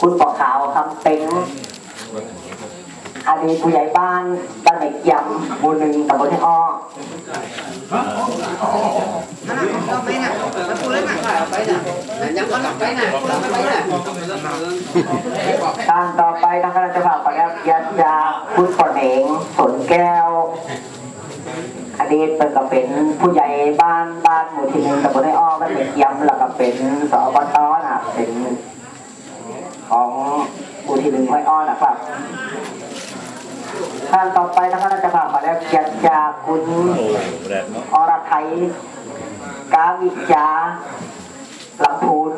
คุณปอขาวคำเต็งอดีตผู้ใหญ่บ้านบ้านไหนเกียมหมู่หนึ่งตำบลที่อ้อนั่นเอาไปน่ะมันพูดเล่นน่ะเอไปน่ะยังก็หลับไปน่ะพูดเล่นไปน่ะท่านต่อไปทางคณะจ้าภาพขออนุญาตเกียรติยาคุณปอเหงสนแก้ว อดีตเป็นก็เป็นผู้ใหญ่บ้านบ้านหมู่ที่หนึ่งตำบลในอ้อบ้านเหล็กยำแล้วก็เป็นสอบตนะครับเป็นของ ที่หนึ่งห้วยอ้อนะครับท่านต่อไปทางคณะเจ้าภาพขอได้เกียรติจากคุณอรไทยกาวิจาลำพูน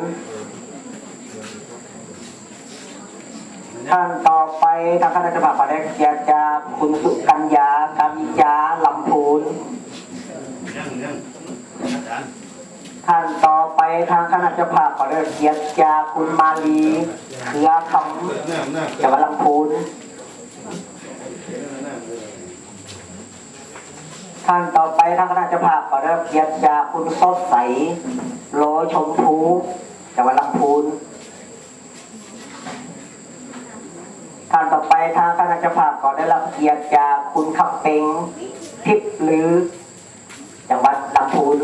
ท่านต่อไปทางคณะเจ้าภาพขอได้เกียรติจากคุณสุกัญญากาวิจาลำพูนท่านต่อไปทางคณะเจ้าภาพขอเรียกเกียรติจากคุณมาลี เครือคำจังหวัดลำพูนท่านต่อไปท่างคณะเจ้าภาพขอเรียกเกียรติจากคุณสดใสโลชมพูจังหวัดลำพูนท่านต่อไปทางคณะเจ้าภาพขอได้รับเกียรติจากคุณขับเป็งทิพย์ลือจังหวัดลำพูน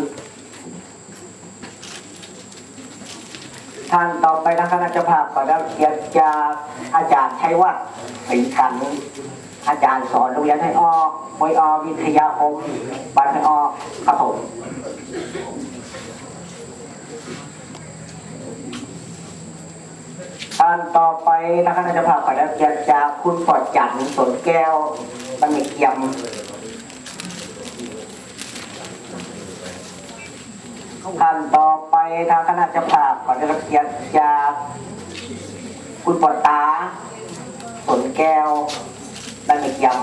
ท่านต่อไปทางคณะเจ้าภาพขอได้รับเกียรติจากอาจารย์ชัยวัฒน์ศรีกันอาจารย์สอนโรงเรียนให้ออกมวยออวิทยาคมบ้านให้ออกครับผมท่านต่อไปทางคณะเจ้าภาพขอได้รับเกียรติจากคุณปอดจันทร์สนแก้วบัณฑิเกียม ท่านต่อไปทางคณะเจ้าภาพขอได้รับเกียรติจากคุณปอตาสนแก้วดันยำ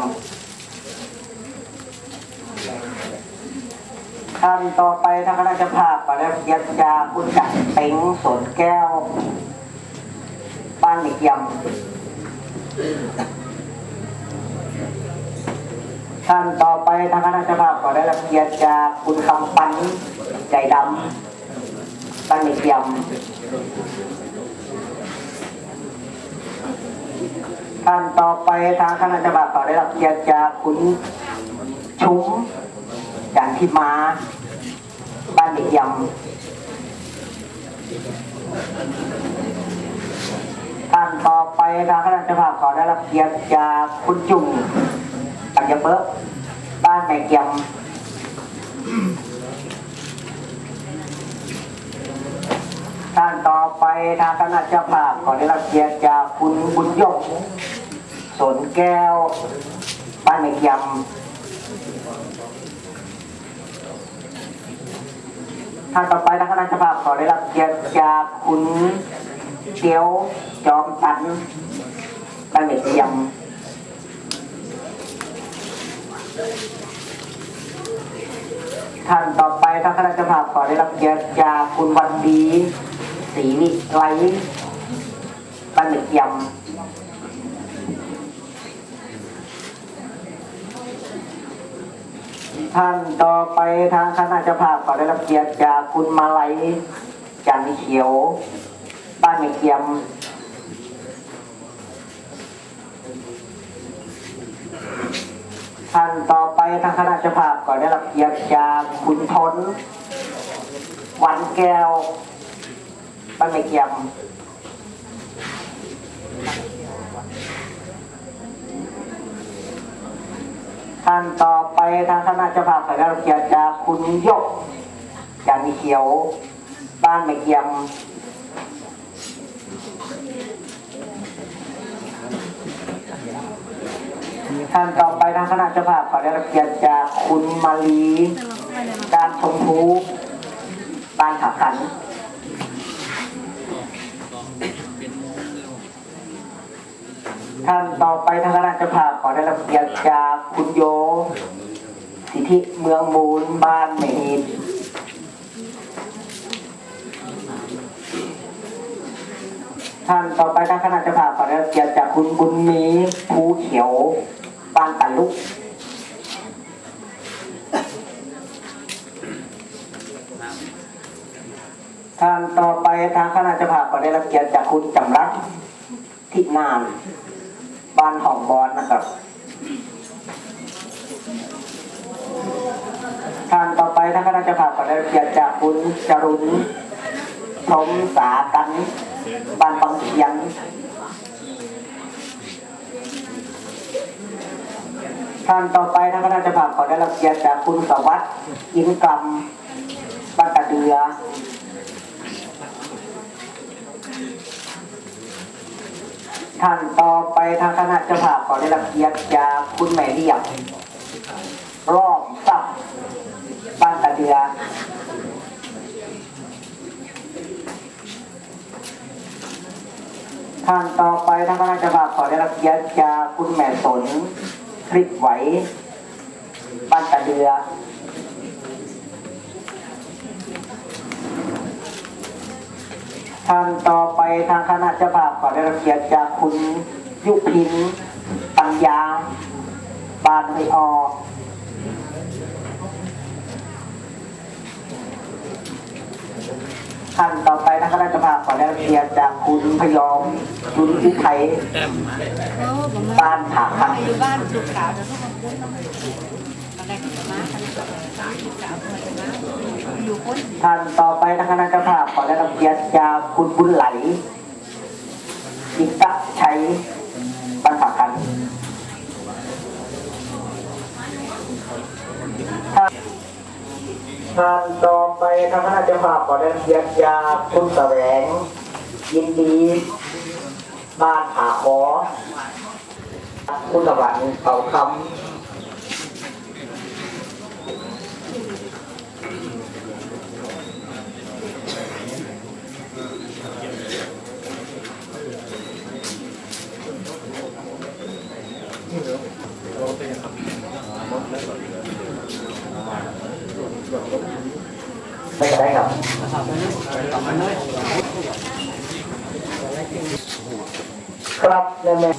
ท่านต่อไปทางคณะเจ้าภาพขอได้รับเกียรติจากคุณจักรเต็งสนแก้วบ้านอีกยำ ท่านต่อไปทางคณะเจ้าภาพขอได้รับเกียรติจากคุณคำปันใจดำตั้งในเตรียมท่านต่อไปทางคณะจังหวัดขอได้รับเกียรติจากคุณชุ้มจันทิมาบ้านเตรียมท่านต่อไปทางคณะจังหวัดขอได้รับเกียรติจากคุณจุ่ม ตังยะเบิกบ้านในเตรียมท่านต่อไปทางคณะเจ้าภาพขอได้รับเกียรติจากคุณบุญยกสนแก้ว บ้านในยำท่านต่อไปทางคณะเจ้าภาพขอได้รับเกียรติจากคุณเตียวจอมตันบ้านในยำ ท่านต่อไปทางคณะเจ้าภาพขอได้รับเกียรติจากคุณวันดีศรีวิไลบ้านในยำท่านต่อไปทางคณะเจ้าภาพขอได้รับเกียรติจากคุณมาลัยจันเขียวบ้านในเกียม ท่านต่อไปทางคณะเจ้าภาพขอได้รับเกียรติจากคุณทนวันแก้วบ้านในเกียมท่านต่อไปทางคณะเจ้าภาพขอได้รับเกียรติจากคุณยกจันเขียว บ้านไม่เกียม ท่านต่อไปทางคณะเจ้าภาพขอได้รับเกียรติจากคุณมาลีการชมพูบ้านขับขันท่านต่อไปทางคณะเจ้าภาพขอได้รับเกียรติจากคุณโย สิทธิเมืองมูลบ้านเมหินท่านต่อไปทางคณะเจ้าภาพขอได้รับเกียรติจากคุณบุญมีภูเขียว บ้านตัลุกทานต่อไปทางคณะจ้าภาพขอได้รับเกียรติจากคุณจำรักทินาน บ้านหองบอนนะครับทานต่อไปทานคณะจ้าภาพก็ได้รับเกียรติจากคุณจรุนพรมสากันบ้านบางเขียน ท่านต่อไปท่านคณะเจ้าภาพขอได้รับเกียรติจากคุณสวัสดิ์อินกรรมบ้านตะเดือท่านต่อไปทางคณะเจ้าภาพขอได้รับเกียรติจากคุณแม่เรียบรอบซับบ้านตะเดือท่านต่อไปทางคณะเจ้าภาพขอได้รับเกียรติจากคุณแม่สน คลิปไหว บ้านตะเดือท่านต่อไปทางคณะเจ้าภาพขอได้รับเกียรติจากคุณยุพินปัญญา บานไม่ออ ท่านต่อไปทาคณะเจ้าภาขอได้รับเกียรจากคุณพยอมจุนทิไทยบ้านผาคันอยู่บ้านลูกสาวจะทุกคนคุ้นต้องตอนแรกจะมาตอนนี้ก็สามลูกสาวคนจะมาอยู่คนท่านต่อไปทาคณะเจ้าภาพขอได้รับเกียรติจากคุณบุญไหลอิตะชัยบ้านผาคัน ท่านต่อไปทางคณะเจ้าภาพขอได้เกียรติจาคุณแสวง ยินดี บ้านผาขอคุณสวัสดิ์เป่าคำ ไม่ได้ครับครับแม่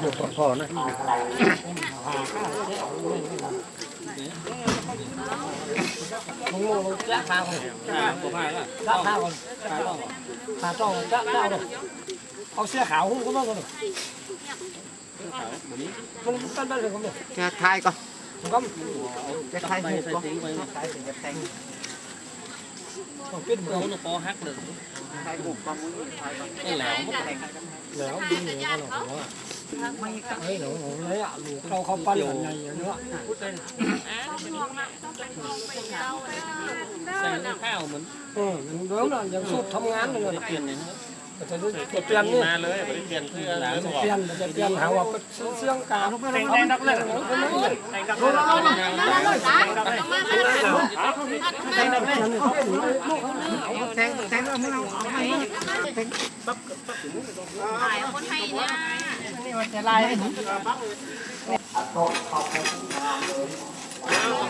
แม่ขาจ้องจ้าเจ้าเลยเอาเสื้อขาวหุ้มก็มาก่อนมันตั้งได้เลยผมเนี่ยจะทายก่อนผมก็จะทายหูก่อนขายสิจะแต่งเป็นเหมือนปอฮักเลยใคร บุกมามุ้ยใครนี่แหล้วแล้วดีเหมือนกันหรอว่าเฮ้ยหนูหนูเลยอะลูกเขาเขาปั้นกันไงเนาะใส่ข้าวเหมือนเออมันเริ่มแล้วยังสูบทำงานเลยเปลี่ยนเนี่ยจะจะเปลี่ยนนี่มาเลยเปลี่ยนเพื่อนจะเปลี่ยนจะเปลี่ยนหาว่าเสื่องกาแดงแดงนักเลยแดงนักเลยแทงแทงเอามือเอาเอาไปถ่ายเ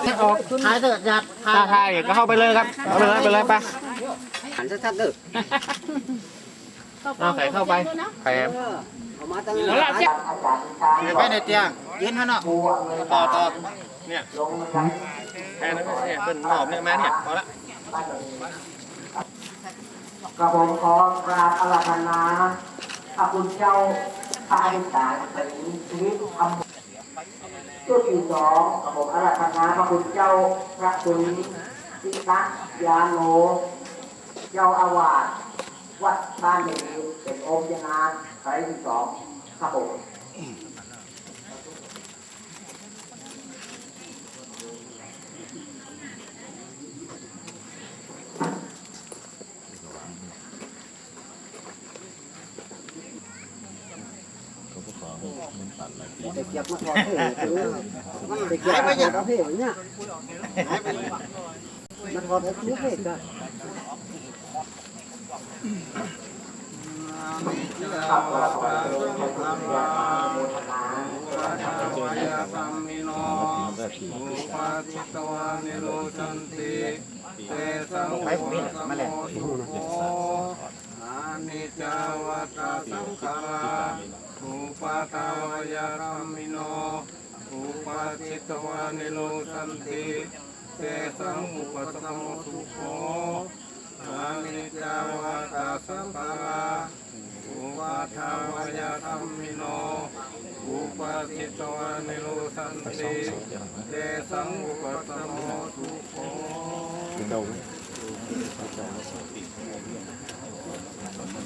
ถิดจัดถ้าทายก็เข้าไปเลยครับเอาไปเลยไปเลยไปหันชัดเด้อเอาไข่เข้าไปไข่เอามาตั้งแล้วล่ะไปในเตียงยืนฮะเนาะต่อต่อเนี่ยลงนะครับแค่นั้นเนี่ยเป็นหอมเนี่ยมาเนี่ยพอละกระผมขอกราบอาราธนาพระคุณเจ้า พระอริสารเป็นชีวิตทำจุดที่สองระบบอาราธนาพระคุณเจ้าพระคุณสิทธยาโน เจ้าอาวาสวัดบ้านนี้เป็นองค์ยานานครั้งที่สองขบวน ไปอย่างเพ่เนี่ยหายไปมันพอได้ทุกเก็บเราขอเชิญพระคุณยมทนาสัมมิโนอุปาทิตวานิโรชันติเตสังโฆสัมโมสุโขอานิจจาวัตาสังขารา อุปาทาวายาสัมมิโนอุปาทิตวานิโรชันติเตสังอุปสัมโมสุโขอานิจาวัตาสังขาราอุปาทาวายาสัมมิโนอุปาทิตวานิโรสันติเตสังอุปสัมโมสุโขรอยเนี่ยนะครับ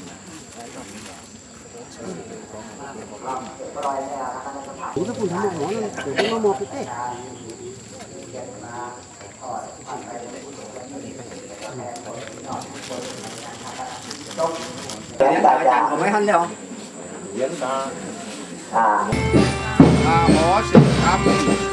ในสถานถึง ถ้าคุณทำหมอนั่นถึงต้องมาหมอไปเต้เป็นตาจางผมไม่ทันแล้วอ่าอาหมอสิงคำ